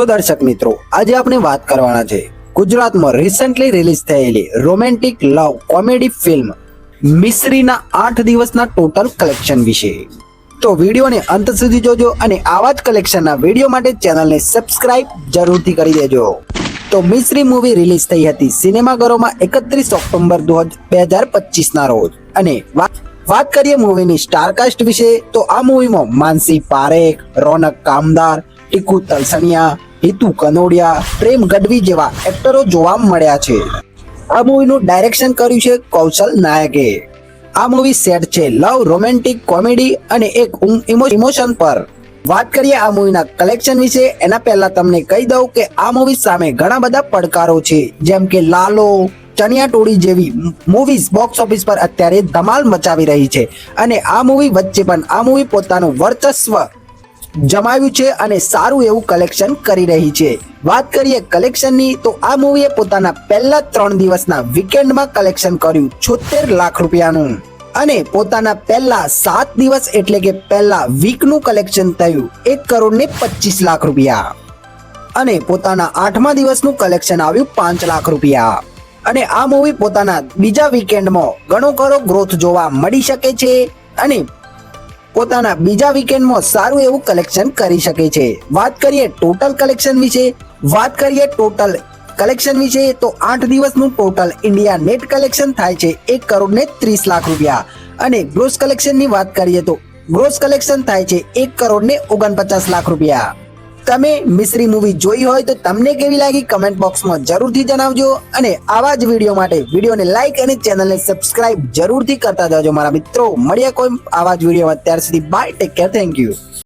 તો દર્શક મિત્રો, આજે આપણે વાત કરવાના છે ગુજરાતમાં રિસેન્ટલી રિલીઝ થયેલી રોમેન્ટિક લવ કોમેડી ફિલ્મ મિશ્રીના આઠ દિવસના ટોટલ કલેક્શન વિશે. તો વિડીયોને અંત સુધી જોજો અને આવા જ કલેક્શનના વીડિયો માટે ચેનલને સબસ્ક્રાઇબ જરૂરથી કરી દેજો. તો મિશ્રી મૂવી રિલીઝ થઈ હતી સિનેમાઘરોમાં એકત્રીસ ઓક્ટોબર બે હજાર પચીસના રોજ. અને વાત કરીએ મૂવીની સ્ટારકાસ્ટ વિશે, તો આ મૂવીમાં માનસી પારેખ, રોનક કામદાર, ટીકુ તલસણિયા હિતુ કનોડિયા પ્રેમ ગઢવી જેવા એક્ટરો જોવા મળ્યા છે. આ મૂવીનું ડાયરેક્શન કર્યું છે કૌશલ નાયકે. આ મૂવી સેટ છે લવ રોમેન્ટિક કોમેડી અને એક ઇમોશન પર. વાત કરીએ આ મૂવીના કલેક્શન વિશે, એના પહેલા તમને કહી દઉં કે આ મૂવી સામે ઘણા બધા પડકારો છે. જેમ કે લાલો, ચણિયા ટોળી જેવી મૂવીઝ બોક્સ ઓફિસ પર અત્યારે ધમાલ મચાવી રહી છે. અને આ મૂવી વચ્ચે પણ આ મૂવી પોતાનું વર્ચસ્વ જમાવ્યું છે અને સારું એવું કલેક્શન કરી રહી છે. વાત કરીએ કલેક્શનની તો આ મૂવીએ પોતાના પહેલા ત્રણ દિવસના વીકેન્ડમાં કલેક્શન કર્યું છોતેર લાખ રૂપિયાનું. અને પોતાના પહેલા સાત દિવસ એટલે કે પહેલા વીકનું કલેક્શન થયું એક કરોડ ને પચીસ લાખ રૂપિયા. અને પોતાના આઠમા દિવસનું કલેક્શન આવ્યું પાંચ લાખ રૂપિયા. અને આ મૂવી પોતાના બીજા વીકેન્ડમાં ઘણો ખરો ગ્રોથ જોવા મળી શકે છે અને પોતાના બીજા વીકેન્ડમાં સારું એવું કલેક્શન કરી શકે છે. વાત કરીએ ટોટલ કલેક્શન વિશે, વાત કરીએ ટોટલ કલેક્શન વિશે, તો આઠ દિવસનું ટોટલ ઇન્ડિયા નેટ કલેક્શન થાય છે, એક કરોડ ને ત્રીસ લાખ રૂપિયા. અને ગ્રોસ કલેક્શનની વાત કરીએ તો ગ્રોસ કલેક્શન થાય છે, એક કરોડ ને ઓગણપચાસ લાખ રૂપિયા. તમે મિશ્રી મૂવી જોઈ હોય તો તમને કેવી લાગી કમેન્ટ બોક્સમાં જરૂરથી જણાવજો અને આવા જ વીડિયો માટે વિડીયોને લાઈક અને ચેનલને સબસ્ક્રાઇબ જરૂરથી કરતા જજો મારા મિત્રો. મળ્યા કોઈ આવા જ વિડીયોમાં ત્યાર સુધી bye take care thank you